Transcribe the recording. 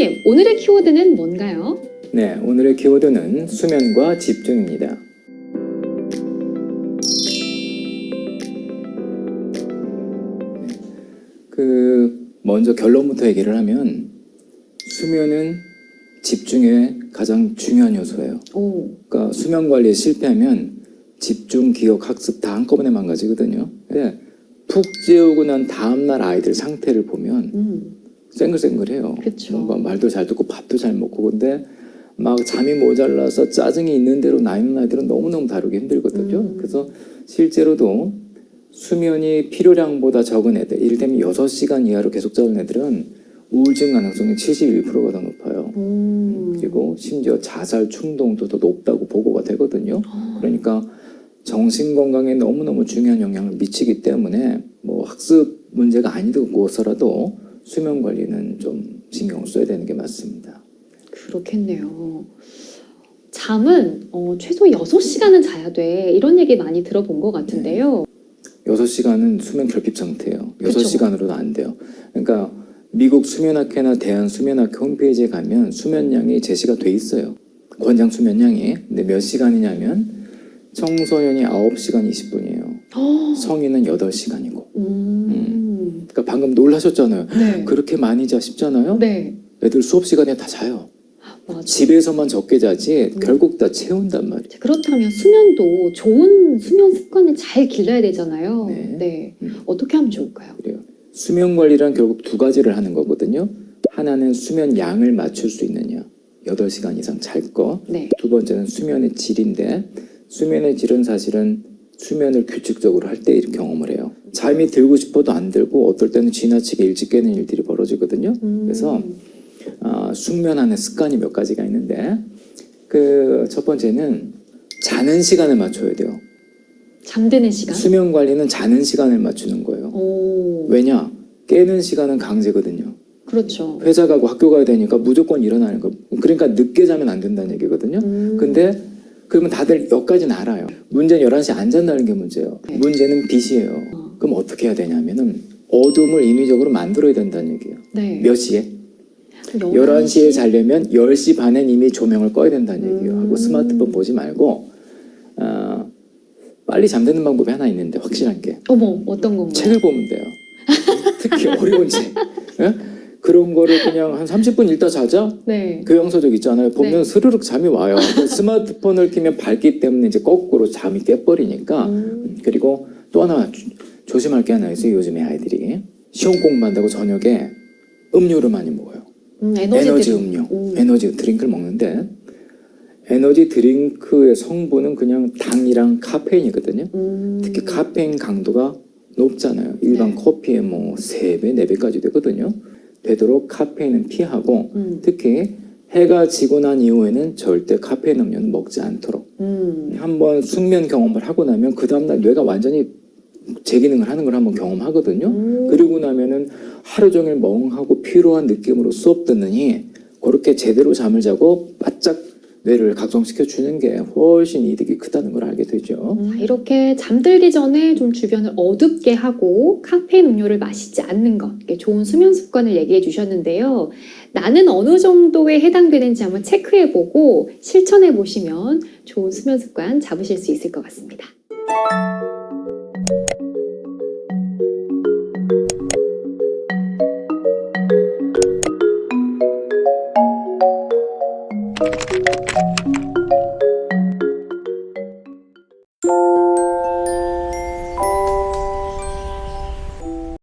교수님, 오늘의 키워드는 뭔가요? 네, 오늘의 키워드는 수면과 집중입니다. 네, 그 먼저 결론부터 얘기를 하면 수면은 집중의 가장 중요한 요소예요. 오, 그러니까 수면 관리에 실패하면 집중, 기억, 학습 다 한꺼번에 망가지거든요. 근데 푹 재우고 난 다음날 아이들 상태를 보면 음, 쌩글쌩글해요. 그쵸. 뭔가 말도 잘 듣고 밥도 잘 먹고 근데 막 잠이 모자라서 짜증이 있는 대로 나 있는 아이들은 너무너무 다루기 힘들거든요. 음. 그래서 실제로도 수면이 필요량보다 적은 애들, 이를테면 6시간 이하로 계속 자는 애들은 우울증 가능성이 71%가 더 높아요. 음. 그리고 심지어 자살 충동도 더 높다고 보고가 되거든요. 그러니까 정신 건강에 너무너무 중요한 영향을 미치기 때문에 뭐 학습 문제가 아니고서라도 수면 관리는 좀 신경 써야 되는 게 맞습니다. 그렇겠네요. 잠은 어, 최소 6시간은 자야 돼. 이런 얘기 많이 들어본 것 같은데요. 6시간은 수면 결핍 상태예요. 그쵸. 6시간으로도 안 돼요. 그러니까 미국 수면학회나 대한 수면학회 홈페이지에 가면 수면량이 제시가 돼 있어요. 권장 수면량이. 근데 몇 시간이냐면 청소년이 9시간 20분이에요. 어, 성인은 8시간이고. 방금 놀라셨잖아요. 네. 그렇게 많이 자 싶잖아요. 네. 애들 수업 시간에 다 자요. 맞아. 집에서만 적게 자지 음. 결국 다 채운단 말이에요. 자, 그렇다면 수면도 좋은 수면 습관을 잘 길러야 되잖아요. 네. 음. 어떻게 하면 좋을까요? 그래요. 수면 관리란 결국 두 가지를 하는 거거든요. 하나는 수면 양을 맞출 수 있느냐. 8시간 이상 잘 거. 네. 두 번째는 수면의 질인데 수면의 질은 사실은 수면을 규칙적으로 할때 경험을 해요. 잠이 들고 싶어도 안 들고 어떨 때는 지나치게 일찍 깨는 일들이 벌어지거든요. 음. 그래서 아, 숙면하는 습관이 몇 가지가 있는데 그 첫 번째는 자는 시간을 맞춰야 돼요. 잠드는 시간. 수면 관리는 자는 시간을 맞추는 거예요. 오. 왜냐? 깨는 시간은 강제거든요. 그렇죠. 회사 가고 학교 가야 되니까 무조건 일어나는 거. 그러니까 늦게 자면 안 된다는 얘기거든요. 음. 근데 그러면 다들 여기까지는 알아요. 문제는 11시에 안 잔다는 게 문제예요. 네. 문제는 빛이에요. 어. 그럼 어떻게 해야 되냐면은 어둠을 인위적으로 만들어야 된다는 얘기예요. 네. 몇 시에? 11시? 11시에 자려면 10시 반엔 이미 조명을 꺼야 된다는 얘기예요. 음. 하고 스마트폰 보지 말고 어, 빨리 잠드는 방법이 하나 있는데 확실한 게 어머, 어떤 건가요? 책을 보면 돼요. 특히 어려운 책. 예? 그런 거를 그냥 한 30분 읽다 자자? 네. 교양서적 있잖아요. 보면 네. 스르륵 잠이 와요. 스마트폰을 키면 밝기 때문에 이제 거꾸로 잠이 깨버리니까. 음. 그리고 또 하나 조- 조심할 게 하나 있어요. 요즘에 아이들이. 시험 공부한다고 저녁에 음료를 많이 먹어요. 음, 에너지, 에너지. 음료, 오. 에너지 드링크를 먹는데 에너지 드링크의 성분은 그냥 당이랑 카페인이거든요. 음. 특히 카페인 강도가 높잖아요. 일반 네. 커피의 뭐 3배, 4배까지 되거든요. 되도록 카페인은 피하고 음. 특히 해가 지고 난 이후에는 절대 카페인 음료는 먹지 않도록 음. 한번 숙면 경험을 하고 나면 그 다음날 뇌가 완전히 재기능을 하는 걸 한번 경험하거든요. 음. 그리고 나면은 하루 종일 멍하고 피로한 느낌으로 수업 듣느니 그렇게 제대로 잠을 자고 바짝 뇌를 각성시켜 주는 게 훨씬 이득이 크다는 걸 알게 되죠. 음, 이렇게 잠들기 전에 좀 주변을 어둡게 하고 카페인 음료를 마시지 않는 것, 좋은 수면 습관을 얘기해 주셨는데요. 나는 어느 정도에 해당되는지 한번 체크해 보고 실천해 보시면 좋은 수면 습관 잡으실 수 있을 것 같습니다.